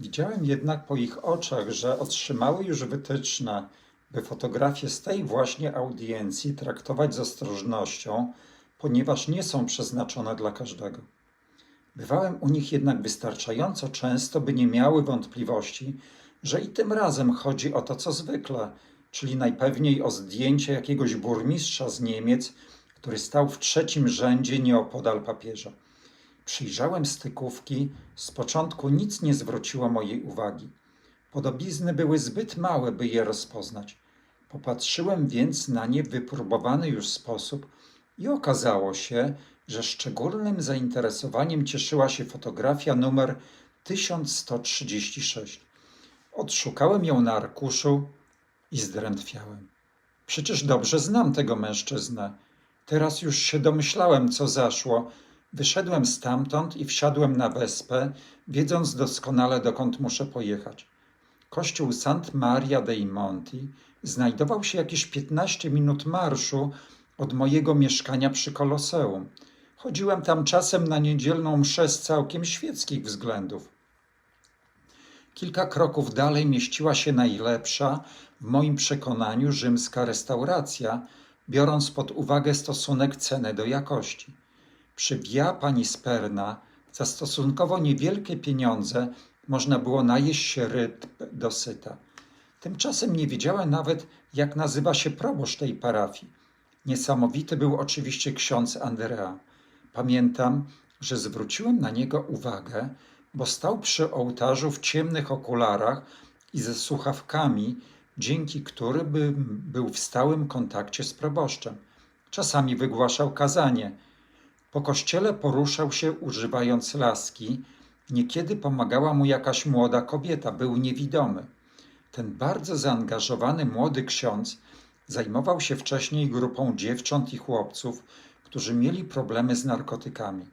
Widziałem jednak po ich oczach, że otrzymały już wytyczne, by fotografie z tej właśnie audiencji traktować z ostrożnością, ponieważ nie są przeznaczone dla każdego. Bywałem u nich jednak wystarczająco często, by nie miały wątpliwości, że i tym razem chodzi o to, co zwykle, czyli najpewniej o zdjęcie jakiegoś burmistrza z Niemiec, który stał w trzecim rzędzie nieopodal papieża. Przyjrzałem stykówki, z początku nic nie zwróciło mojej uwagi. Podobizny były zbyt małe, by je rozpoznać. Popatrzyłem więc na nie w wypróbowany już sposób i okazało się, że szczególnym zainteresowaniem cieszyła się fotografia numer 1136. Odszukałem ją na arkuszu i zdrętwiałem. Przecież dobrze znam tego mężczyznę. Teraz już się domyślałem, co zaszło. Wyszedłem stamtąd i wsiadłem na wespę, wiedząc doskonale, dokąd muszę pojechać. Kościół Sant Maria dei Monti znajdował się jakieś 15 minut marszu od mojego mieszkania przy Koloseum. Chodziłem tam czasem na niedzielną mszę z całkiem świeckich względów. Kilka kroków dalej mieściła się najlepsza, w moim przekonaniu, rzymska restauracja, biorąc pod uwagę stosunek ceny do jakości. Przy Via Pani Sperna za stosunkowo niewielkie pieniądze można było najeść się ryb dosyta. Tymczasem nie wiedziałem nawet, jak nazywa się proboszcz tej parafii. Niesamowity był oczywiście ksiądz Andrea. Pamiętam, że zwróciłem na niego uwagę, bo stał przy ołtarzu w ciemnych okularach i ze słuchawkami, dzięki którym by- był w stałym kontakcie z proboszczem. Czasami wygłaszał kazanie. Po kościele poruszał się używając laski. Niekiedy pomagała mu jakaś młoda kobieta, był niewidomy. Ten bardzo zaangażowany młody ksiądz zajmował się wcześniej grupą dziewcząt i chłopców, którzy mieli problemy z narkotykami.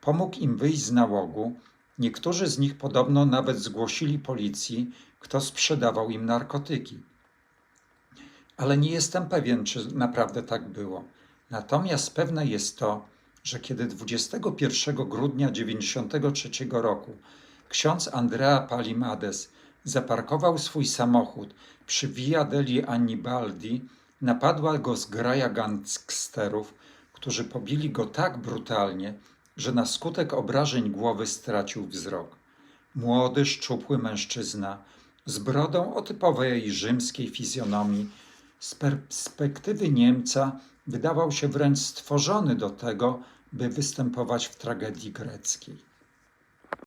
Pomógł im wyjść z nałogu. Niektórzy z nich podobno nawet zgłosili policji, kto sprzedawał im narkotyki. Ale nie jestem pewien, czy naprawdę tak było. Natomiast pewne jest to, że kiedy 21 grudnia 1993 roku ksiądz Andrea Palimades zaparkował swój samochód przy Via degli Annibaldi, napadła go zgraja gangsterów, którzy pobili go tak brutalnie, że na skutek obrażeń głowy stracił wzrok. Młody, szczupły mężczyzna z brodą o typowej rzymskiej fizjonomii, z perspektywy Niemca wydawał się wręcz stworzony do tego, by występować w tragedii greckiej.